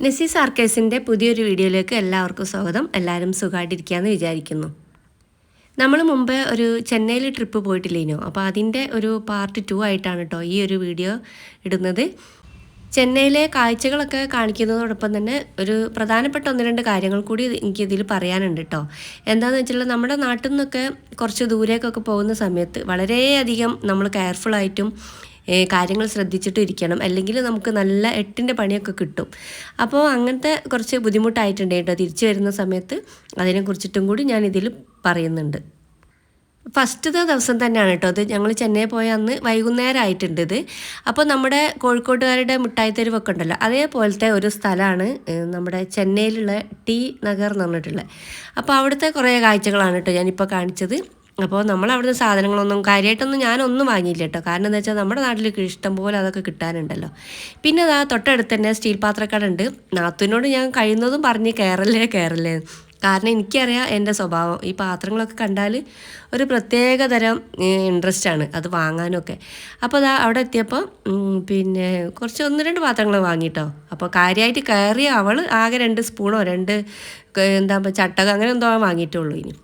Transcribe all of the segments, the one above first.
നെസി സാർക്കേസിന്റെ പുതിയൊരു വീഡിയോയിലേക്ക് എല്ലാവർക്കും സ്വാഗതം. എല്ലാവരും സുഖമായിട്ടിരിക്കുകയെന്ന് വിചാരിക്കുന്നു. നമ്മൾ മുമ്പ് ഒരു ചെന്നൈയിൽ ട്രിപ്പ് പോയിട്ടില്ലേനോ? അപ്പോൾ അതിന്റെ ഒരു പാർട്ട് ടു ആയിട്ടാണ് കേട്ടോ ഈ ഒരു വീഡിയോ ഇടുന്നത്. ചെന്നൈയിലെ കാഴ്ചകളൊക്കെ കാണിക്കുന്നതോടൊപ്പം തന്നെ ഒരു പ്രധാനപ്പെട്ട ഒന്ന് രണ്ട് കാര്യങ്ങൾ കൂടി എനിക്കിതിൽ പറയാനുണ്ട് കേട്ടോ എന്താണെന്ന് വെച്ചാൽ നമ്മുടെ നാട്ടിൽ നിന്നൊക്കെ കുറച്ച് ദൂരേക്കൊക്കെ പോകുന്ന സമയത്ത് വളരെയധികം നമ്മൾ കെയർഫുള്ളായിട്ടും കാര്യങ്ങൾ ശ്രദ്ധിച്ചിട്ട് ഇരിക്കണം. അല്ലെങ്കിൽ നമുക്ക് നല്ല എട്ടിന്റെ പണിയൊക്കെ കിട്ടും. അപ്പോൾ അങ്ങനത്തെ കുറച്ച് ബുദ്ധിമുട്ടായിട്ടുണ്ട് കേട്ടോ. തിരിച്ചു വരുന്ന സമയത്ത് അതിനെക്കുറിച്ചിട്ടും കൂടി ഞാൻ ഇതിൽ പറയുന്നുണ്ട്. ഫസ്റ്റത്തെ ദിവസം തന്നെയാണ് കേട്ടോ. അത് ഞങ്ങൾ ചെന്നൈ പോയ അന്ന് വൈകുന്നേരം ആയിട്ടുണ്ട് ഇത്. അപ്പോൾ നമ്മുടെ കോഴിക്കോട്ടുകാരുടെ മിഠായി തെരുവൊക്കെ ഉണ്ടല്ലോ. അതേപോലത്തെ ഒരു സ്ഥലമാണ് നമ്മുടെ ചെന്നൈയിലുള്ള ടി നഗർ എന്ന് പറഞ്ഞിട്ടുള്ളത്. അപ്പോൾ അവിടുത്തെ കുറേ കാഴ്ചകളാണ് കേട്ടോ ഞാനിപ്പോൾ കാണിച്ചത്. അപ്പോൾ നമ്മൾ അവിടുത്തെ സാധനങ്ങളൊന്നും കാര്യമായിട്ടൊന്നും ഞാനൊന്നും വാങ്ങിയില്ല കേട്ടോ കാരണം എന്താ വെച്ചാൽ നമ്മുടെ നാട്ടിൽ ഇഷ്ടം പോലെ അതൊക്കെ കിട്ടാനുണ്ടല്ലോ. പിന്നെ അതാ തൊട്ടടുത്ത് തന്നെ സ്റ്റീൽ പാത്രക്കട ഉണ്ട് നാത്തുവിനോട് ഞാൻ കഴിയുന്നതും പറഞ്ഞ് കയറല്ലേ കയറല്ലേ. കാരണം എനിക്കറിയാം എന്റെ സ്വഭാവം. ഈ പാത്രങ്ങളൊക്കെ കണ്ടാൽ ഒരു പ്രത്യേക തരം ഇൻട്രസ്റ്റ് ആണ് അത് വാങ്ങാനൊക്കെ. അപ്പോൾ അതാ അവിടെ എത്തിയപ്പോൾ പിന്നെ കുറച്ച് ഒന്ന് രണ്ട് പാത്രങ്ങൾ വാങ്ങിട്ടോ. അപ്പോൾ കാര്യമായിട്ട് കയറി അവൾ ആകെ രണ്ട് സ്പൂണോ രണ്ട് എന്താ ചട്ടകം അങ്ങനെ എന്തോ വാങ്ങിയിട്ടുള്ളൂ ഇനി.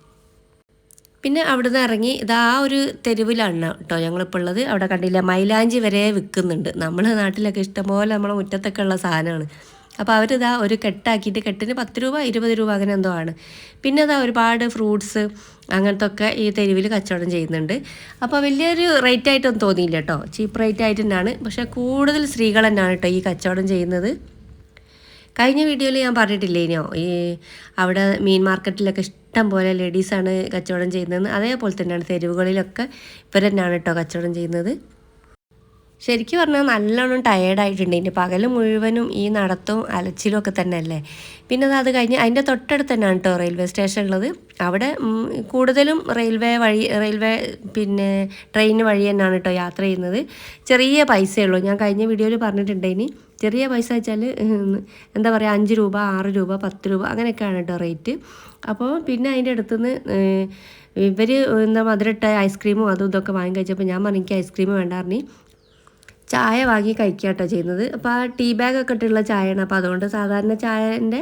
പിന്നെ അവിടുന്ന് ഇറങ്ങി ഇതാ ഒരു തെരുവിലാണ് കേട്ടോ ഞങ്ങളിപ്പോൾ ഉള്ളത്. അവിടെ കണ്ടില്ല മൈലാഞ്ചി വരെ വിൽക്കുന്നുണ്ട്. നമ്മുടെ നാട്ടിലൊക്കെ ഇഷ്ടംപോലെ നമ്മളെ മുറ്റത്തൊക്കെ ഉള്ള സാധനമാണ്. അപ്പോൾ അവരിതാ ഒരു കെട്ടാക്കിയിട്ട് കെട്ടിന് പത്ത് രൂപ ഇരുപത് രൂപ അങ്ങനെ എന്തോ ആണ്. പിന്നെ അതാ ഒരുപാട് ഫ്രൂട്ട്സ് അങ്ങനത്തെ ഒക്കെ ഈ തെരുവിൽ കച്ചവടം ചെയ്യുന്നുണ്ട്. അപ്പോൾ വലിയൊരു റേറ്റ് ആയിട്ടൊന്നും തോന്നിയില്ല കേട്ടോ ചീപ്പ് റേറ്റ് ആയിട്ട് തന്നെയാണ്. പക്ഷേ കൂടുതൽ സ്ത്രീകൾ തന്നെയാണ് കേട്ടോ ഈ കച്ചവടം ചെയ്യുന്നത്. കഴിഞ്ഞ വീഡിയോയിൽ ഞാൻ പറഞ്ഞിട്ടില്ലേ പറഞ്ഞിട്ടില്ലേനോ ഈ അവിടെ മീൻ മാർക്കറ്റിലൊക്കെ ഇഷ്ടം പോലെ ലേഡീസാണ് കച്ചവടം ചെയ്യുന്നത് അതേപോലെ തന്നെയാണ് തെരുവുകളിലൊക്കെ ഇവർ തന്നെയാണ് കേട്ടോ കച്ചവടം ചെയ്യുന്നത്. ശരിക്കും പറഞ്ഞാൽ നല്ലോണം ടയേർഡായിട്ടുണ്ട് ഇതിന്റെ പകൽ മുഴുവനും ഈ നടത്തവും അലച്ചിലും ഒക്കെ തന്നെ അല്ലേ പിന്നെ അത് കഴിഞ്ഞ് അതിന്റെ തൊട്ടടുത്ത് തന്നെയാണ് കേട്ടോ റെയിൽവേ സ്റ്റേഷൻ ഉള്ളത് അവിടെ കൂടുതലും റെയിൽവേ വഴി റെയിൽവേ പിന്നെ ട്രെയിൻ വഴി തന്നെയാണ് കേട്ടോ യാത്ര ചെയ്യുന്നത്. ചെറിയ പൈസയേ ഉള്ളൂ. ഞാൻ കഴിഞ്ഞ വീഡിയോയിൽ പറഞ്ഞിട്ടുണ്ട് ഇനി. ചെറിയ പൈസ വെച്ചാൽ എന്താ പറയുക അഞ്ച് രൂപ ആറ് രൂപ പത്ത് രൂപ അങ്ങനെയൊക്കെയാണ് കേട്ടോ റേറ്റ് അപ്പോൾ പിന്നെ അതിന്റെ അടുത്തുനിന്ന് ഇവർ എന്താ മധുരട്ട ഐസ്ക്രീമും അതും ഇതൊക്കെ വാങ്ങി കഴിച്ചപ്പോൾ ഞാൻ പറഞ്ഞു എനിക്ക് ഐസ്ക്രീം വേണ്ടാറിനി ചായ വാങ്ങി കഴിക്കുക കേട്ടോ ചെയ്യുന്നത്. അപ്പോൾ ആ ടീ ബാഗൊക്കെ ഇട്ടുള്ള ചായയാണ്. അപ്പോൾ അതുകൊണ്ട് സാധാരണ ചായന്റെ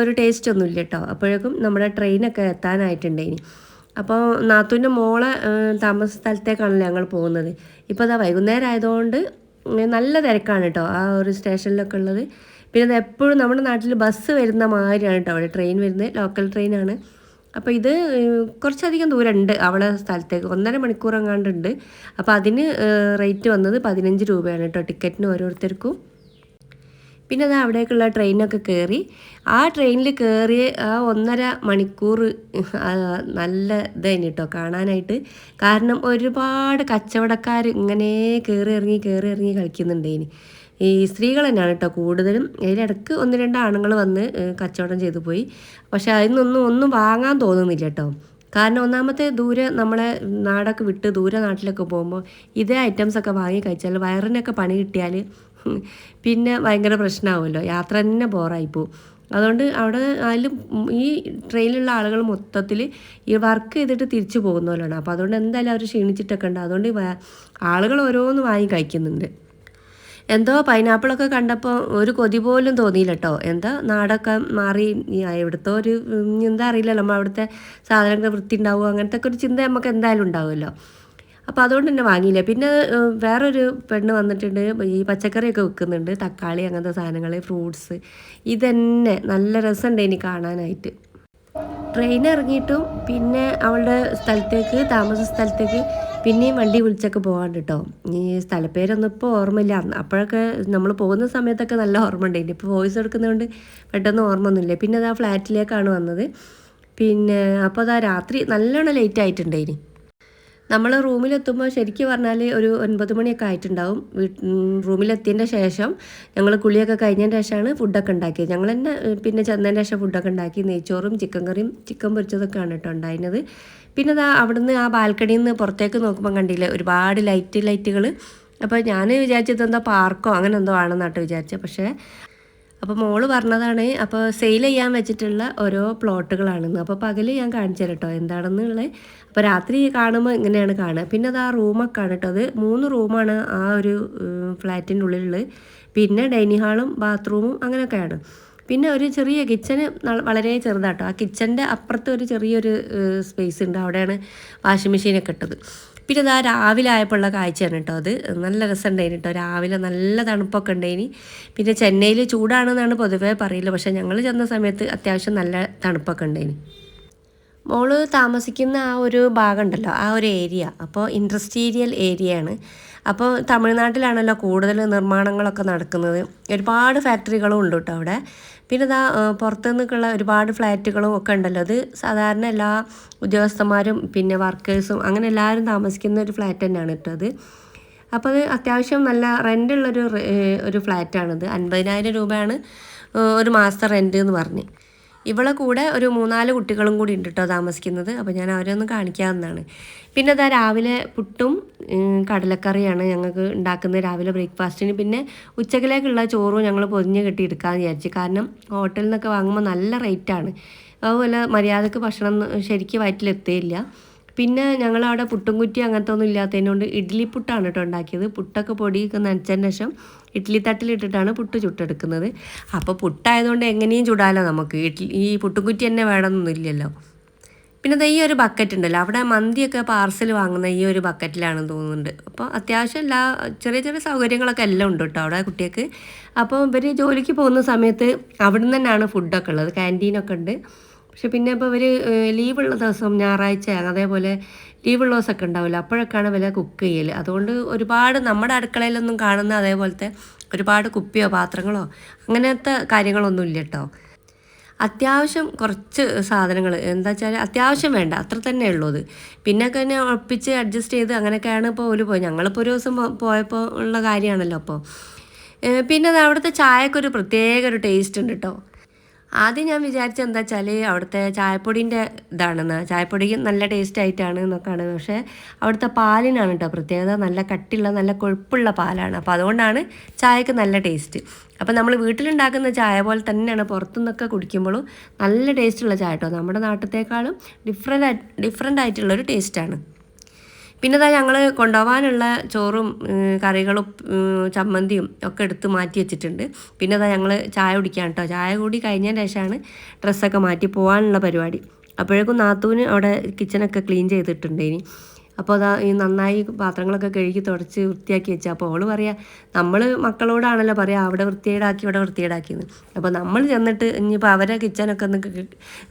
ഒരു ടേസ്റ്റ് ഒന്നുമില്ല കേട്ടോ അപ്പോഴേക്കും നമ്മുടെ ട്രെയിനൊക്കെ എത്താനായിട്ടുണ്ട് ഇനി. അപ്പോൾ നാത്തൂന്റെ മോളെ താമസ സ്ഥലത്തേക്കാണല്ലോ ഞങ്ങൾ പോകുന്നത്. ഇപ്പോൾ അതാ വൈകുന്നേരം ആയതുകൊണ്ട് നല്ല തിരക്കാണ് കേട്ടോ ആ ഒരു സ്റ്റേഷനിലൊക്കെ ഉള്ളത്. പിന്നെ എപ്പോഴും നമ്മുടെ നാട്ടിൽ ബസ് വരുന്ന മാതിരിയാണ് കേട്ടോ അവിടെ ട്രെയിൻ വരുന്നത്. ലോക്കൽ ട്രെയിനാണ് അപ്പോൾ ഇത് കുറച്ചധികം ദൂരമുണ്ട് അവളെ സ്ഥലത്തേക്ക്. ഒന്നര മണിക്കൂർ എങ്ങാണ്ടുണ്ട്. അപ്പോൾ അതിന് റേറ്റ് വന്നത് പതിനഞ്ച് രൂപയാണ് കേട്ടോ ടിക്കറ്റിന് ഓരോരുത്തർക്കും. പിന്നെ അത് അവിടേക്കുള്ള ട്രെയിനൊക്കെ കയറി ആ ട്രെയിനിൽ കയറി ആ ഒന്നര മണിക്കൂർ നല്ല ഇതായിരുന്നു കേട്ടോ കാണാനായിട്ട്. കാരണം ഒരുപാട് കച്ചവടക്കാർ ഇങ്ങനെ കയറി ഇറങ്ങി കയറി ഇറങ്ങി കളിക്കുന്നുണ്ടേനി. ഈ സ്ത്രീകൾ തന്നെയാണ് കേട്ടോ കൂടുതലും. അതിനിടക്ക് ഒന്ന് രണ്ട് ആണുങ്ങൾ വന്ന് കച്ചവടം ചെയ്തു പോയി. പക്ഷെ അതിനൊന്നും ഒന്നും വാങ്ങാൻ തോന്നുന്നില്ല കേട്ടോ. കാരണം ഒന്നാമത്തെ ദൂരെ നമ്മളെ നാടൊക്കെ വിട്ട് ദൂരെ നാട്ടിലൊക്കെ പോകുമ്പോൾ ഇതേ ഐറ്റംസൊക്കെ വാങ്ങി കഴിച്ചാൽ വയറിനൊക്കെ പണി കിട്ടിയാൽ പിന്നെ ഭയങ്കര പ്രശ്നമാവുമല്ലോ. യാത്ര തന്നെ ബോറായി പോവും. അതുകൊണ്ട് അവിടെ അതിൽ ഈ ട്രെയിനിലുള്ള ആളുകൾ മൊത്തത്തിൽ ഈ വർക്ക് ചെയ്തിട്ട് തിരിച്ചു പോകുന്നവരാണ് അപ്പോൾ അതുകൊണ്ട് എന്തായാലും അവർ ക്ഷീണിച്ചിട്ടൊക്കെ ഉണ്ട്. അതുകൊണ്ട് ആളുകൾ ഓരോന്ന് വാങ്ങി കഴിക്കുന്നുണ്ട്. എന്തോ പൈനാപ്പിളൊക്കെ കണ്ടപ്പോൾ ഒരു കൊതി പോലും തോന്നിയില്ല കേട്ടോ എന്താ നാടൊക്കെ മാറി എവിടുത്തെ ഒരു എന്താ അറിയില്ലല്ലോ. നമ്മൾ അവിടുത്തെ സാധനങ്ങൾ വൃത്തി ഉണ്ടാവുമോ അങ്ങനത്തെ ഒക്കെ ഒരു ചിന്ത നമുക്ക് എന്തായാലും ഉണ്ടാവുമല്ലോ. അപ്പോൾ അതുകൊണ്ട് തന്നെ വാങ്ങിയില്ല. പിന്നെ വേറൊരു പെണ്ണ് വന്നിട്ടുണ്ട്. ഈ പച്ചക്കറിയൊക്കെ വിൽക്കുന്നുണ്ട്. തക്കാളി അങ്ങനത്തെ സാധനങ്ങൾ ഫ്രൂട്ട്സ്. ഇതന്നെ നല്ല രസമുണ്ട് ഇനി കാണാനായിട്ട്. ട്രെയിൻ ഇറങ്ങിയിട്ടും പിന്നെ അവളുടെ സ്ഥലത്തേക്ക് താമസ സ്ഥലത്തേക്ക് പിന്നെയും വണ്ടി വിളിച്ചൊക്കെ പോകാൻ കേട്ടോ ഈ സ്ഥലപ്പേരൊന്നും ഇപ്പോൾ ഓർമ്മയില്ല. അപ്പോഴൊക്കെ നമ്മൾ പോകുന്ന സമയത്തൊക്കെ നല്ല ഓർമ്മ ഉണ്ട് ഇപ്പോൾ വോയിസ് എടുക്കുന്നതുകൊണ്ട് പെട്ടെന്ന് ഓർമ്മ ഒന്നുമില്ല പിന്നെ അത് ആ ഫ്ലാറ്റിലേക്കാണ് വന്നത്. പിന്നെ അപ്പോൾ അതാ രാത്രി നല്ലോണം ലേറ്റ് ആയിട്ടുണ്ട് ഇനി നമ്മൾ റൂമിലെത്തുമ്പോൾ ശരിക്കും പറഞ്ഞാൽ ഒരു ഒൻപത് മണിയൊക്കെ ആയിട്ടുണ്ടാവും. റൂമിലെത്തിയതിന്റെ ശേഷം ഞങ്ങൾ കുളിയൊക്കെ കഴിഞ്ഞതിന് ശേഷമാണ് ഫുഡൊക്കെ ഉണ്ടാക്കിയത്. ഞങ്ങൾ തന്നെ പിന്നെ ചെന്നതിന്റെ ശേഷം ഫുഡൊക്കെ ഉണ്ടാക്കി നെയ്ച്ചോറും ചിക്കൻ കറിയും ചിക്കൻ പൊരിച്ചതൊക്കെയാണ് കേട്ടോ ഉണ്ടായിരുന്നത്. പിന്നെ അതാ അവിടുന്ന് ആ ബാൽക്കണിയിൽ നിന്ന് പുറത്തേക്ക് നോക്കുമ്പോൾ കണ്ടില്ലേ ഒരുപാട് ലൈറ്റ് ലൈറ്റുകൾ അപ്പോൾ ഞാൻ വിചാരിച്ചത് എന്തോ പാർക്കോ അങ്ങനെ എന്തോ ആണെന്നാട്ടോ വിചാരിച്ചത്. പക്ഷേ അപ്പോൾ മോൾ പറഞ്ഞതാണ് അപ്പോൾ സെയിൽ ചെയ്യാൻ വെച്ചിട്ടുള്ള ഓരോ പ്ലോട്ടുകളാണെന്ന് അപ്പോൾ പകൽ ഞാൻ കാണിച്ചു തരാം കേട്ടോ എന്താണെന്നുള്ളത് അപ്പോൾ രാത്രി കാണുമ്പോൾ ഇങ്ങനെയാണ് കാണുക. പിന്നെ അത് ആ റൂമൊക്കെ ആണ് കേട്ടോ. അത് മൂന്ന് റൂമാണ് ആ ഒരു ഫ്ലാറ്റിന്റെ ഉള്ളിലുള്ളത്. പിന്നെ ഡൈനിങ് ഹാളും ബാത്റൂമും അങ്ങനെയൊക്കെയാണ് പിന്നെ ഒരു ചെറിയ കിച്ചന് വളരെ ചെറുതാട്ടോ. ആ കിച്ചന്റെ അപ്പുറത്ത് ഒരു ചെറിയൊരു സ്പേസ് ഉണ്ട്. അവിടെയാണ് വാഷിംഗ് മെഷീനൊക്കെ ഇട്ടത്. പിന്നെ ഇതാ രാവിലെ ആയപ്പോഴുള്ള കാഴ്ചയാണ് കേട്ടോ അത്. നല്ല രസമുണ്ടായിന് കേട്ടോ. രാവിലെ നല്ല തണുപ്പൊക്കെ ഉണ്ടായിന്. പിന്നെ ചെന്നൈയിൽ ചൂടാണെന്നാണ് പൊതുവേ പറയില്ല പക്ഷേ ഞങ്ങൾ ചെന്ന സമയത്ത് അത്യാവശ്യം നല്ല തണുപ്പൊക്കെ ഉണ്ടായിന്. മോൾ താമസിക്കുന്ന ആ ഒരു ഭാഗം ഉണ്ടല്ലോ ആ ഒരു ഏരിയ അപ്പോൾ ഇൻഡസ്ട്രീരിയൽ ഏരിയയാണ് അപ്പോൾ തമിഴ്നാട്ടിലാണല്ലോ കൂടുതൽ നിർമ്മാണങ്ങളൊക്കെ നടക്കുന്നത്. ഒരുപാട് ഫാക്ടറികളും ഉണ്ട് കേട്ടോ അവിടെ. പിന്നെ ഇതാ പുറത്തു നിന്നൊക്കെയുള്ള ഒരുപാട് ഫ്ലാറ്റുകളും ഒക്കെ ഉണ്ടല്ലോ. അത് സാധാരണ എല്ലാ ഉദ്യോഗസ്ഥന്മാരും പിന്നെ വർക്കേഴ്സും അങ്ങനെ എല്ലാവരും താമസിക്കുന്ന ഒരു ഫ്ലാറ്റ് തന്നെയാണ് കേട്ടോ അത്. അപ്പോൾ അത് അത്യാവശ്യം നല്ല റെന്റുള്ളൊരു ഒരു ഫ്ലാറ്റാണിത്. അൻപതിനായിരം രൂപയാണ് ഒരു മാസത്തെ റെന്റ് എന്ന് പറഞ്ഞ്. ഇവളെ കൂടെ ഒരു മൂന്നാൽ കുട്ടികളും കൂടി ഉണ്ട് കേട്ടോ താമസിക്കുന്നത്. അപ്പോൾ ഞാൻ അവരെ ഒന്ന് കാണിക്കാവുന്നതാണ്. പിന്നെ അതാ രാവിലെ പുട്ടും കടലക്കറിയാണ് ഞങ്ങൾക്ക് ഉണ്ടാക്കുന്നത് രാവിലെ ബ്രേക്ക്ഫാസ്റ്റിന്. പിന്നെ ഉച്ചക്കിലേക്കുള്ള ചോറും ഞങ്ങൾ പൊതിഞ്ഞ് കെട്ടി എടുക്കാമെന്ന് വിചാരിച്ചു. കാരണം ഹോട്ടലിൽ നിന്നൊക്കെ വാങ്ങുമ്പോൾ നല്ല റേറ്റാണ് അതുപോലെ മര്യാദയ്ക്ക് ഭക്ഷണം ശരിക്കും വയറ്റിലെത്തുകയില്ല പിന്നെ ഞങ്ങളവിടെ പുട്ടും കുറ്റി അങ്ങനത്തെ ഒന്നും ഇല്ലാത്തതിനോണ്ട് ഇഡ്ഡലി പുട്ടാണ് കേട്ടോ ഉണ്ടാക്കിയത്. പുട്ടൊക്കെ പൊടിയൊക്കെ നനച്ചതിന് ശേഷം ഇഡ്ഡലി തട്ടിലിട്ടിട്ടാണ് പുട്ട് ചുട്ടെടുക്കുന്നത്. അപ്പോൾ പുട്ടായതുകൊണ്ട് എങ്ങനെയും ചുടാലോ നമുക്ക്. ഇഡ്ഡലി ഈ പുട്ടും കുറ്റി തന്നെ വേണമെന്നൊന്നുമില്ലല്ലോ പിന്നെ ഈ ഒരു ബക്കറ്റ് ഉണ്ടല്ലോ. അവിടെ മന്തിയൊക്കെ പാർസൽ വാങ്ങുന്ന ഈ ഒരു ബക്കറ്റിലാണെന്ന് തോന്നുന്നുണ്ട്. അപ്പോൾ അത്യാവശ്യം എല്ലാ ചെറിയ ചെറിയ സൗകര്യങ്ങളൊക്കെ എല്ലാം ഉണ്ട് കേട്ടോ അവിടെ കുട്ടികൾക്ക്. അപ്പോൾ ഇവർ ജോലിക്ക് പോകുന്ന സമയത്ത് അവിടെ തന്നെയാണ് ഫുഡൊക്കെ ഉള്ളത്. ക്യാന്റീനൊക്കെ ഉണ്ട്. പക്ഷെ പിന്നെ ഇപ്പോൾ ഇവർ ലീവുള്ള ദിവസം ഞായറാഴ്ച അതേപോലെ ലീവുള്ള ദിവസമൊക്കെ ഉണ്ടാവില്ല? അപ്പോഴൊക്കെയാണ് വില കുക്ക് ചെയ്യൽ അതുകൊണ്ട് ഒരുപാട് നമ്മുടെ അടുക്കളയിലൊന്നും കാണുന്ന അതേപോലത്തെ ഒരുപാട് കുപ്പിയോ പാത്രങ്ങളോ അങ്ങനത്തെ കാര്യങ്ങളൊന്നും ഇല്ല കേട്ടോ അത്യാവശ്യം കുറച്ച് സാധനങ്ങൾ എന്താ വെച്ചാൽ അത്യാവശ്യം വേണ്ട അത്ര തന്നെ ഉള്ളത് പിന്നെ തന്നെ ഒപ്പിച്ച് അഡ്ജസ്റ്റ് ചെയ്ത് അങ്ങനെയൊക്കെയാണ് ഇപ്പോൾ ഒരു പോയി. ഞങ്ങളിപ്പോൾ ഒരു ദിവസം പോയപ്പോൾ ഉള്ള കാര്യമാണല്ലോ അപ്പോൾ. പിന്നെ അവിടുത്തെ ചായക്കൊരു പ്രത്യേക ഒരു ടേസ്റ്റ് ഉണ്ട് കേട്ടോ ആദ്യം ഞാൻ വിചാരിച്ചത് എന്താ വെച്ചാൽ അവിടുത്തെ ചായപ്പൊടിന്റെ ഇതാണെന്ന്. ചായപ്പൊടിക്ക് നല്ല ടേസ്റ്റ് ആയിട്ടാണ് എന്നൊക്കെയാണ്. പക്ഷേ അവിടുത്തെ പാലിനാണ് കേട്ടോ പ്രത്യേകത. നല്ല കട്ടിയുള്ള നല്ല കൊഴുപ്പുള്ള പാലാണ്. അപ്പോൾ അതുകൊണ്ടാണ് ചായക്ക് നല്ല ടേസ്റ്റ് അപ്പോൾ നമ്മൾ വീട്ടിലുണ്ടാക്കുന്ന ചായ പോലെ തന്നെയാണ് പുറത്തുനിന്നൊക്കെ കുടിക്കുമ്പോഴും നല്ല ടേസ്റ്റുള്ള ചായ കേട്ടോ നമ്മുടെ നാട്ടിലേക്കാളും ഡിഫറെന്റ് ഡിഫറെന്റ് ആയിട്ടുള്ളൊരു ടേസ്റ്റാണ് പിന്നെ ഇതാ ഞങ്ങൾ കൊണ്ടുപോകാനുള്ള ചോറും കറികളും ചമ്മന്തിയും ഒക്കെ എടുത്ത് മാറ്റി വെച്ചിട്ടുണ്ട്. പിന്നെ ഇതാ ഞങ്ങൾ ചായ കുടിക്കാൻ കേട്ടോ ചായ കൂടി കഴിഞ്ഞതിന് ശേഷമാണ് ഡ്രസ്സൊക്കെ മാറ്റി പോകാനുള്ള പരിപാടി. അപ്പോഴേക്കും നാത്തൂന് അവിടെ കിച്ചണൊക്കെ ക്ലീൻ ചെയ്തിട്ടുണ്ട് ഇനി അപ്പോൾ അതാ ഈ നന്നായി പാത്രങ്ങളൊക്കെ കഴുകി തുടച്ച് വൃത്തിയാക്കി വെച്ചാൽ അപ്പോൾ അവൾ പറയാം നമ്മൾ മക്കളോടാണല്ലോ പറയുക അവിടെ വൃത്തിയേടാക്കി ഇവിടെ വൃത്തിയേടാക്കിയെന്ന് അപ്പോൾ നമ്മൾ ചെന്നിട്ട് ഇനിയിപ്പോൾ അവരെ കിച്ചനൊക്കെ ഒന്ന്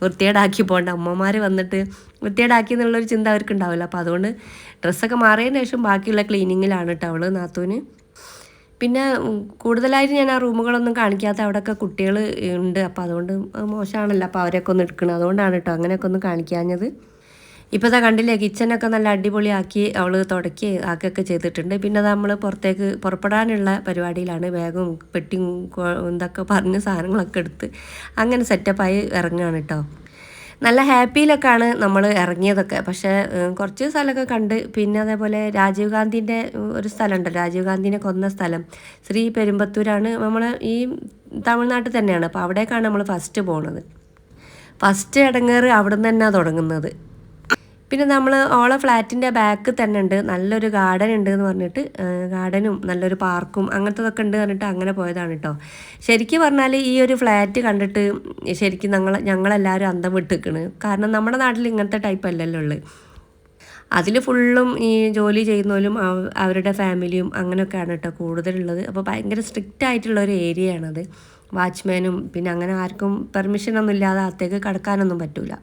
വൃത്തിയേടാക്കി പോകണ്ട. അമ്മമാർ വന്നിട്ട് വൃത്തിയേടാക്കി എന്നുള്ളൊരു ചിന്ത അവർക്ക് ഉണ്ടാവില്ല അപ്പോൾ അതുകൊണ്ട് ഡ്രസ്സൊക്കെ മാറിയതിന് ശേഷം ബാക്കിയുള്ള ക്ലീനിങ്ങിലാണ് കേട്ടോ അവൾ നാത്തൂന്. പിന്നെ കൂടുതലായിട്ട് ഞാൻ ആ റൂമുകളൊന്നും കാണിക്കാത്ത അവിടെയൊക്കെ കുട്ടികൾ ഉണ്ട്. അപ്പോൾ അതുകൊണ്ട് മോശമാണല്ലോ അപ്പോൾ അവരെയൊക്കെ ഒന്ന് എടുക്കണം അതുകൊണ്ടാണ് കേട്ടോ അങ്ങനെയൊക്കെ ഒന്ന് കാണിക്കാഞ്ഞത്. ഇപ്പോൾ ഇതാ കണ്ടില്ലേ കിച്ചനൊക്കെ നല്ല അടിപൊളിയാക്കി അവൾ തുടക്കി ആക്കുകയൊക്കെ ചെയ്തിട്ടുണ്ട്. പിന്നെ നമ്മൾ പുറത്തേക്ക് പുറപ്പെടാനുള്ള പരിപാടിയിലാണ് ബാഗും പെട്ടിയും എന്തൊക്കെ പറഞ്ഞ സാധനങ്ങളൊക്കെ എടുത്ത് അങ്ങനെ സെറ്റപ്പായി ഇറങ്ങുകയാണ് കേട്ടോ നല്ല ഹാപ്പിയിലൊക്കെയാണ് നമ്മൾ ഇറങ്ങിയതൊക്കെ. പക്ഷേ കുറച്ച് സ്ഥലമൊക്കെ കണ്ട് പിന്നെ അതേപോലെ രാജീവ് ഗാന്ധിന്റെ ഒരു സ്ഥലമുണ്ട്. രാജീവ് ഗാന്ധിനെ കൊന്ന സ്ഥലം. ശ്രീ പെരുമ്പത്തൂരാണ് നമ്മൾ ഈ തമിഴ്നാട്ടിൽ തന്നെയാണ്. അപ്പോൾ അവിടേക്കാണ് നമ്മൾ ഫസ്റ്റ് പോണത്. ഫസ്റ്റ് ഇടങ്ങേറ് അവിടെ നിന്ന് തന്നെയാണ് തുടങ്ങുന്നത്. പിന്നെ നമ്മൾ ഓളെ ഫ്ലാറ്റിന്റെ ബാക്ക് തന്നെ ഉണ്ട്. നല്ലൊരു ഗാർഡൻ ഉണ്ട് എന്ന് പറഞ്ഞിട്ട് ഗാർഡനും നല്ലൊരു പാർക്കും അങ്ങനത്തതൊക്കെ ഉണ്ട് പറഞ്ഞിട്ട് അങ്ങനെ പോയതാണ് കേട്ടോ ശരിക്കും പറഞ്ഞാൽ ഈ ഒരു ഫ്ലാറ്റ് കണ്ടിട്ട് ശരിക്കും ഞങ്ങൾ ഞങ്ങളെല്ലാവരും അന്തം വിട്ടിക്കണ് കാരണം നമ്മുടെ നാട്ടിൽ ഇങ്ങനത്തെ ടൈപ്പ് അല്ലല്ലോ ഉള്ളത് അതിൽ ഫുള്ളും ഈ ജോലി ചെയ്യുന്നവരും അവരുടെ ഫാമിലിയും അങ്ങനെയൊക്കെയാണ് കേട്ടോ കൂടുതലുള്ളത്. അപ്പോൾ ഭയങ്കര സ്ട്രിക്റ്റ് ആയിട്ടുള്ള ഒരു ഏരിയയാണത് വാച്ച്മാനും പിന്നെ അങ്ങനെ ആർക്കും പെർമിഷനൊന്നും ഇല്ലാതെ അകത്തേക്ക് കടക്കാനൊന്നും പറ്റില്ല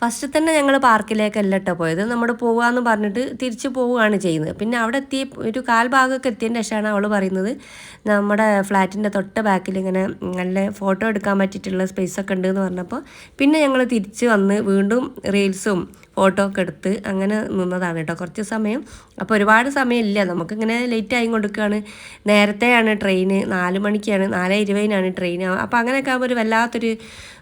ഫസ്റ്റ് തന്നെ ഞങ്ങൾ പാർക്കിലേക്കല്ല കേട്ടോ പോയത്. നമ്മൾ പോകാമെന്ന് പറഞ്ഞിട്ട് തിരിച്ചു പോവുകയാണ് ചെയ്യുന്നത്. പിന്നെ അവിടെ എത്തി ഒരു കാൽ ഭാഗമൊക്കെ എത്തിയതിന് ശേഷമാണ് അവൾ പറയുന്നത് നമ്മുടെ ഫ്ലാറ്റിന്റെ തൊട്ട് ബാക്കിൽ ഇങ്ങനെ നല്ല ഫോട്ടോ എടുക്കാൻ പറ്റിയിട്ടുള്ള സ്പേസൊക്കെ ഉണ്ട് എന്ന് പറഞ്ഞപ്പോൾ പിന്നെ ഞങ്ങൾ തിരിച്ച് വന്ന് വീണ്ടും റീൽസും ഫോട്ടോ ഒക്കെ എടുത്ത് അങ്ങനെ നിന്നതാണ് കേട്ടോ കുറച്ച് സമയം. അപ്പോൾ ഒരുപാട് സമയമില്ല. നമുക്കിങ്ങനെ ലേറ്റ് ആയി കൊടുക്കുകയാണ്. നേരത്തെയാണ് ട്രെയിന് നാല് മണിക്കാണ് നാല് ഇരുപതിനാണ് ട്രെയിൻ അപ്പോൾ അങ്ങനെയൊക്കെ ആകുമ്പോൾ ഒരു വല്ലാത്തൊരു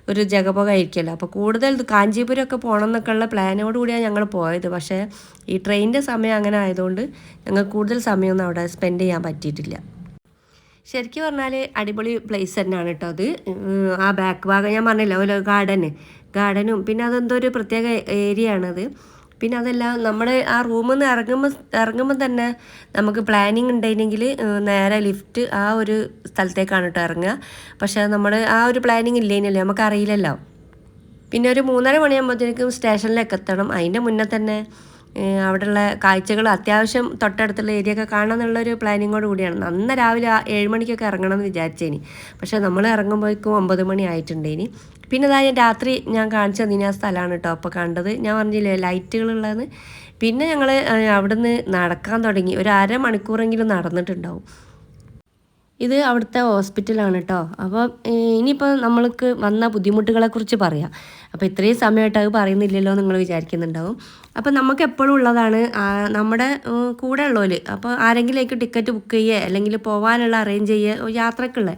ഒരു ജഗപുകയായിരിക്കുമല്ലോ അപ്പോൾ കൂടുതൽ കാഞ്ചീപുരമൊക്കെ പോകണം എന്നൊക്കെയുള്ള പ്ലാനോട് കൂടിയാണ് ഞങ്ങൾ പോയത്. പക്ഷേ ഈ ട്രെയിനിന്റെ സമയം അങ്ങനെ ആയതുകൊണ്ട് ഞങ്ങൾ കൂടുതൽ സമയമൊന്നും അവിടെ സ്പെൻഡ് ചെയ്യാൻ പറ്റിയിട്ടില്ല. ശരിക്കും പറഞ്ഞാൽ അടിപൊളി പ്ലേസ് തന്നെയാണ് കേട്ടോ അത്. ആ ബാക്ക് ഭാഗം ഞാൻ പറഞ്ഞില്ല ഒരു ഗാർഡന് ഗാർഡനും പിന്നെ അതെന്തോ ഒരു പ്രത്യേക ഏരിയ ആണത് പിന്നെ അതല്ല നമ്മൾ ആ റൂമിൽ നിന്ന് ഇറങ്ങുമ്പോൾ ഇറങ്ങുമ്പോൾ തന്നെ നമുക്ക് പ്ലാനിങ് ഉണ്ടായിരുന്നെങ്കിൽ നേരെ ലിഫ്റ്റ് ആ ഒരു സ്ഥലത്തേക്കാണ് കേട്ടോ ഇറങ്ങുക. പക്ഷേ നമ്മൾ ആ ഒരു പ്ലാനിങ് ഇല്ലേനല്ലേ നമുക്ക് അറിയില്ലല്ലോ പിന്നെ ഒരു മൂന്നര മണിയാകുമ്പോഴത്തേക്കും സ്റ്റേഷനിലേക്ക് എത്തണം. അതിന്റെ മുന്നേ തന്നെ അവിടെയുള്ള കാഴ്ചകൾ അത്യാവശ്യം തൊട്ടടുത്തുള്ള ഏരിയ ഒക്കെ കാണണം എന്നുള്ളൊരു പ്ലാനിങ്ങോട് കൂടിയാണ്. അന്ന് രാവിലെ ഏഴ് മണിക്കൊക്കെ ഇറങ്ങണം എന്ന് വിചാരിച്ചേനി. പക്ഷേ നമ്മൾ ഇറങ്ങുമ്പോഴേക്കും ഒമ്പത് മണി ആയിട്ടുണ്ടേനി. പിന്നെ ഞാൻ രാത്രി ഞാൻ കാണിച്ചു തന്നിന് ആ സ്ഥലമാണ് കേട്ടോ അപ്പോൾ കണ്ടത് ഞാൻ പറഞ്ഞില്ലേ ലൈറ്റുകളുള്ളതെന്ന് പിന്നെ ഞങ്ങൾ അവിടുന്ന് നടക്കാൻ തുടങ്ങി. ഒരു അരമണിക്കൂറെങ്കിലും നടന്നിട്ടുണ്ടാവും. ഇത് അവിടുത്തെ ഹോസ്പിറ്റലാണ് കേട്ടോ അപ്പോൾ ഇനിയിപ്പോൾ നമ്മൾക്ക് വന്ന ബുദ്ധിമുട്ടുകളെക്കുറിച്ച് പറയാം. അപ്പോൾ ഇത്രയും സമയമായിട്ട് അത് പറയുന്നില്ലല്ലോ നിങ്ങൾ വിചാരിക്കുന്നുണ്ടാവും. അപ്പോൾ നമുക്ക് എപ്പോഴും ഉള്ളതാണ് നമ്മുടെ കൂടെ ഉള്ളവർ അപ്പോൾ ആരെങ്കിലേക്ക് ടിക്കറ്റ് ബുക്ക് ചെയ്യുക അല്ലെങ്കിൽ പോകാനുള്ള അറേഞ്ച് ചെയ്യുക യാത്രക്കുള്ള.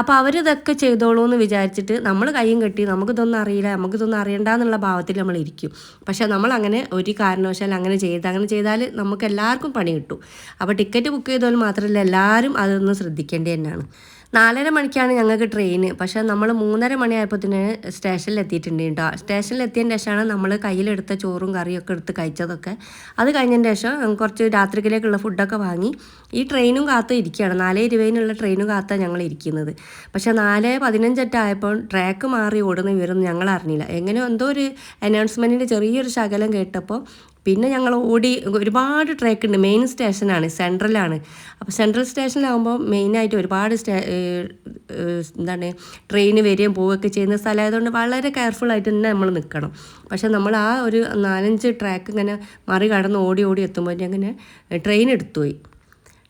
അപ്പോൾ അവരിതൊക്കെ ചെയ്തോളൂ എന്ന് വിചാരിച്ചിട്ട് നമ്മൾ കൈയും കെട്ടി നമുക്കിതൊന്നും അറിയില്ല നമുക്കിതൊന്നും അറിയണ്ട എന്നുള്ള ഭാവത്തിൽ നമ്മൾ ഇരിക്കും. പക്ഷേ നമ്മൾ അങ്ങനെ ഒരു കാരണവശാൽ അങ്ങനെ ചെയ്ത് അങ്ങനെ ചെയ്താൽ നമുക്ക് എല്ലാവർക്കും പണി കിട്ടും. അപ്പോൾ ടിക്കറ്റ് ബുക്ക് ചെയ്തോൽ മാത്രമല്ല എല്ലാവരും അതൊന്ന് ശ്രദ്ധിക്കേണ്ടത് തന്നെയാണ്. നാലര മണിക്കാണ് ഞങ്ങൾക്ക് ട്രെയിൻ പക്ഷേ നമ്മൾ മൂന്നര മണിയായപ്പോഴത്തേന് സ്റ്റേഷനിൽ എത്തിയിട്ടുണ്ട് കേട്ടോ. സ്റ്റേഷനിൽ എത്തിയതിന് ശേഷമാണ് നമ്മൾ കയ്യിലെടുത്ത ചോറും കറിയും ഒക്കെ എടുത്ത് കഴിച്ചതൊക്കെ. അത് കഴിഞ്ഞതിന് ശേഷം കുറച്ച് രാത്രിക്കിലേക്കുള്ള ഫുഡൊക്കെ വാങ്ങി ഈ ട്രെയിനും കാത്ത് ഇരിക്കുകയാണ്. നാല് ഇരുപതിനുള്ള ട്രെയിനും കാത്താണ് ഞങ്ങൾ ഇരിക്കുന്നത്. പക്ഷേ നാല് പതിനഞ്ചൊക്കെ ആയപ്പോൾ ട്രാക്ക് മാറി ഓടുന്ന വിവരം ഞങ്ങൾ അറിഞ്ഞില്ല. എങ്ങനെയോ എന്തോ ഒരു അനൗൺസ്മെന്റിന്റെ ചെറിയൊരു ശകലം കേട്ടപ്പോൾ പിന്നെ ഞങ്ങൾ ഓടി ഒരുപാട് ട്രാക്ക് ഉണ്ട്. മെയിൻ സ്റ്റേഷനാണ് സെൻട്രലാണ് അപ്പോൾ സെൻട്രൽ സ്റ്റേഷനിലാകുമ്പോൾ മെയിനായിട്ട് ഒരുപാട് സ്റ്റേ എന്താണ് ട്രെയിൻ വരികയും പോവുകയൊക്കെ ചെയ്യുന്ന സ്ഥലമായതുകൊണ്ട് വളരെ കെയർഫുള്ളായിട്ട് തന്നെ നമ്മൾ നിൽക്കണം. പക്ഷേ നമ്മൾ ആ ഒരു നാലഞ്ച് ട്രാക്ക് ഇങ്ങനെ മറികടന്ന് ഓടി ഓടി എത്തുമ്പോൾ അങ്ങനെ ട്രെയിൻ എടുത്തുപോയി.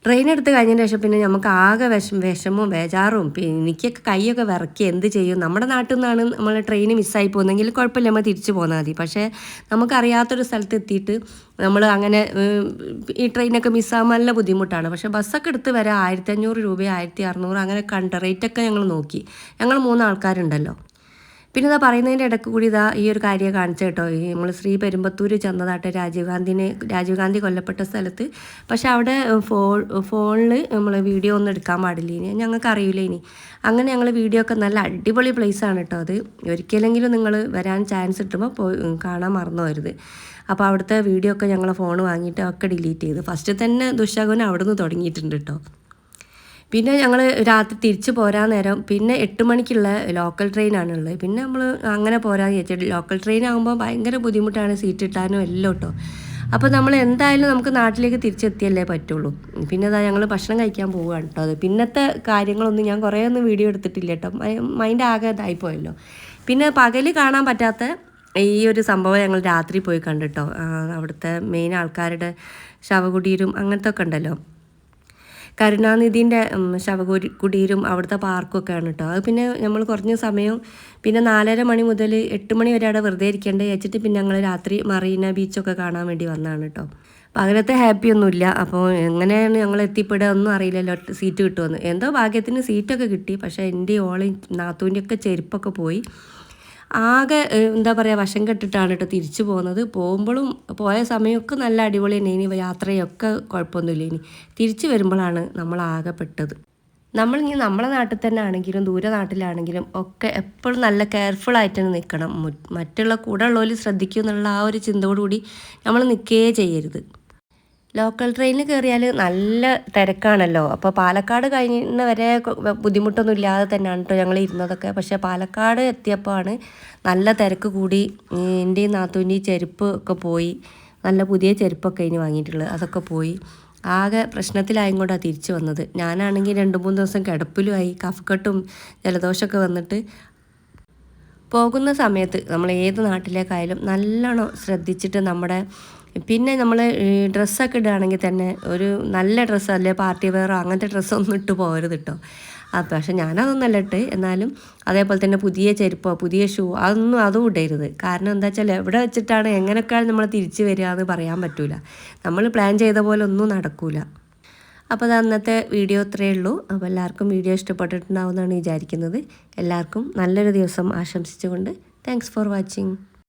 ട്രെയിൻ എടുത്ത് കഴിഞ്ഞതിന് ശേഷം പിന്നെ നമുക്ക് ആകെ വിഷം വിഷമവും ബേജാറും. പിന്നെ എനിക്കൊക്കെ കൈയൊക്കെ വിറക്കി എന്ത് ചെയ്യും? നമ്മുടെ നാട്ടിൽ നിന്നാണ് നമ്മൾ ട്രെയിൻ മിസ്സായി പോകുന്നതെങ്കിൽ കുഴപ്പമില്ല നമ്മൾ തിരിച്ചു പോന്നാൽ മതി. പക്ഷേ നമുക്കറിയാത്തൊരു സ്ഥലത്ത് എത്തിയിട്ട് നമ്മൾ അങ്ങനെ ഈ ട്രെയിനൊക്കെ മിസ്സാകുമ്പോൾ നല്ല ബുദ്ധിമുട്ടാണ്. പക്ഷേ ബസ്സൊക്കെ എടുത്ത് വരാം ആയിരത്തി അഞ്ഞൂറ് രൂപ ആയിരത്തി അറുന്നൂറ് അങ്ങനെ കണ്ട റേറ്റൊക്കെ ഞങ്ങൾ നോക്കി. ഞങ്ങൾ മൂന്ന് ആൾക്കാരുണ്ടല്ലോ പിന്നെ ഇതാ പറയുന്നതിന്റെ ഇടയ്ക്ക് കൂടി ഇതാ ഈ ഒരു കാര്യം കാണിച്ചു കേട്ടോ. ഈ നമ്മൾ ശ്രീ പെരുമ്പത്തൂർ ചെന്നതാട്ടെ രാജീവ് ഗാന്ധിനെ രാജീവ് ഗാന്ധി കൊല്ലപ്പെട്ട സ്ഥലത്ത്. പക്ഷെ അവിടെ ഫോ ഫോണിൽ നമ്മൾ വീഡിയോ ഒന്നും എടുക്കാൻ പാടില്ല ഇനി. ഞങ്ങൾക്ക് അറിയില്ല ഇനി. അങ്ങനെ ഞങ്ങൾ വീഡിയോ ഒക്കെ നല്ല അടിപൊളി പ്ലേസ് ആണ് കേട്ടോ അത്. ഒരിക്കലെങ്കിലും നിങ്ങൾ വരാൻ ചാൻസ് കിട്ടുമ്പോൾ പോയി കാണാൻ മറന്നു വരുത് അപ്പോൾ അവിടുത്തെ വീഡിയോ ഒക്കെ ഞങ്ങൾ ഫോൺ വാങ്ങിയിട്ട് ഒക്കെ ഡിലീറ്റ് ചെയ്ത്. ഫസ്റ്റ് തന്നെ ദുശകുനം അവിടുന്ന് തുടങ്ങിയിട്ടുണ്ട് കേട്ടോ. പിന്നെ ഞങ്ങൾ രാത്രി തിരിച്ച് പോരാൻ നേരം പിന്നെ എട്ട് മണിക്കുള്ള ലോക്കൽ ട്രെയിനാണുള്ളത് പിന്നെ നമ്മൾ അങ്ങനെ പോരാൻ വിചാരിച്ചിട്ട് ലോക്കൽ ട്രെയിൻ ആകുമ്പോൾ ഭയങ്കര ബുദ്ധിമുട്ടാണ് സീറ്റ് കിട്ടാനും എല്ലാം കേട്ടോ അപ്പോൾ നമ്മൾ എന്തായാലും നമുക്ക് നാട്ടിലേക്ക് തിരിച്ചെത്തിയല്ലേ പറ്റുള്ളൂ. പിന്നെ അതാ ഞങ്ങൾ ഭക്ഷണം കഴിക്കാൻ പോവുകയാണ് കേട്ടോ അത് പിന്നത്തെ കാര്യങ്ങളൊന്നും ഞാൻ കുറേ ഒന്നും വീഡിയോ എടുത്തിട്ടില്ല കേട്ടോ മൈൻഡ് ആകെ ഇതായിപ്പോയല്ലോ പിന്നെ പകൽ കാണാൻ പറ്റാത്ത ഈ ഒരു സംഭവം ഞങ്ങൾ രാത്രി പോയി കണ്ടിട്ടോ. അവിടുത്തെ മെയിൻ ആൾക്കാരുടെ ശവകുടീരും അങ്ങനത്തെ ഒക്കെ ഉണ്ടല്ലോ. കരുണാനിധിന്റെ ശവകുടി കുടീരും അവിടുത്തെ പാർക്കും ഒക്കെയാണ് കേട്ടോ അത് പിന്നെ നമ്മൾ കുറഞ്ഞ സമയം പിന്നെ നാലര മണി മുതൽ എട്ട് മണി വരെ അവിടെ വെറുതെ ഇരിക്കേണ്ടത് വെച്ചിട്ട് പിന്നെ ഞങ്ങൾ രാത്രി മറീന ബീച്ചൊക്കെ കാണാൻ വേണ്ടി വന്നതാണ് കേട്ടോ പകലത്തെ ഹാപ്പി ഒന്നുമില്ല അപ്പോൾ എങ്ങനെയാണ് ഞങ്ങൾ എത്തിപ്പെടുക ഒന്നും അറിയില്ലല്ലോ. സീറ്റ് കിട്ടുമെന്ന് എന്തോ ഭാഗ്യത്തിന് സീറ്റൊക്കെ കിട്ടി. പക്ഷേ എന്റെ ഓളി നാത്തൂന്റെ ചെരുപ്പൊക്കെ പോയി. ആകെ എന്താ പറയുക വശം കെട്ടിട്ടാണ് കേട്ടോ തിരിച്ചു പോകുന്നത്. പോകുമ്പോഴും പോയ സമയമൊക്കെ നല്ല അടിപൊളി തന്നെ ഇനി യാത്രയൊക്കെ കുഴപ്പമൊന്നുമില്ല ഇനി. തിരിച്ചു വരുമ്പോഴാണ് നമ്മൾ ആകെ പെട്ടത് നമ്മൾ ഇനി നമ്മളെ നാട്ടിൽ തന്നെ ആണെങ്കിലും ദൂരെ നാട്ടിലാണെങ്കിലും ഒക്കെ എപ്പോഴും നല്ല കെയർഫുൾ ആയിട്ട് തന്നെ നിൽക്കണം മറ്റുള്ള കൂടെ ഉള്ളവർ ശ്രദ്ധിക്കും എന്നുള്ള ആ ഒരു ചിന്തയോടുകൂടി നമ്മൾ നിൽക്കുകയേ ചെയ്യരുത്. ലോക്കൽ ട്രെയിനിൽ കയറിയാൽ നല്ല തിരക്കാണല്ലോ. അപ്പോൾ പാലക്കാട് കഴിഞ്ഞ വരെ കൊ- ബുദ്ധിമുട്ടൊന്നും ഇല്ലാതെ തന്നെയാണ് കേട്ടോ ഞങ്ങൾ ഇരുന്നതൊക്കെ. പക്ഷേ പാലക്കാട് എത്തിയപ്പോഴാണ് നല്ല തിരക്ക് കൂടി എന്റെയും നാത്തൂന്റെയും ചെരുപ്പ് ഒക്കെ പോയി നല്ല പുതിയ ചെരുപ്പൊക്കെ ഇനി വാങ്ങിയിട്ടുള്ളത് അതൊക്കെ പോയി. ആകെ പ്രശ്നത്തിലായും കൊണ്ടാണ് തിരിച്ചു വന്നത്. ഞാനാണെങ്കിൽ രണ്ട് മൂന്ന് ദിവസം കിടപ്പിലുമായി കഫക്കെട്ടും ജലദോഷമൊക്കെ വന്നിട്ട് പോകുന്ന സമയത്ത് നമ്മൾ ഏത് നാട്ടിലേക്കായാലും നല്ലോണം ശ്രദ്ധിച്ചിട്ട് നമ്മുടെ പിന്നെ നമ്മൾ ഡ്രസ്സൊക്കെ ഇടുകയാണെങ്കിൽ തന്നെ ഒരു നല്ല ഡ്രസ്സ് അല്ലെ പാർട്ടി വെയറോ അങ്ങനത്തെ ഡ്രസ്സൊന്നും ഇട്ട് പോകരുത് കേട്ടോ ആ പക്ഷെ ഞാനതൊന്നല്ല ഇട്ട്. എന്നാലും അതേപോലെ തന്നെ പുതിയ ചെരുപ്പോ പുതിയ ഷൂ അതൊന്നും അതും ഇടരുത്. കാരണം എന്താ വെച്ചാൽ എവിടെ വെച്ചിട്ടാണ് എങ്ങനെയൊക്കെയാണ് നമ്മൾ തിരിച്ചു വരിക എന്ന് പറയാൻ പറ്റൂല. നമ്മൾ പ്ലാൻ ചെയ്ത പോലെ ഒന്നും നടക്കൂല. അപ്പോൾ അത് അന്നത്തെ വീഡിയോ ഇത്രയേ ഉള്ളൂ. അപ്പോൾ എല്ലാവർക്കും വീഡിയോ ഇഷ്ടപ്പെട്ടിട്ടുണ്ടാവുമെന്നാണ് വിചാരിക്കുന്നത്. എല്ലാവർക്കും നല്ലൊരു ദിവസം ആശംസിച്ചുകൊണ്ട് താങ്ക്സ് ഫോർ വാച്ചിങ്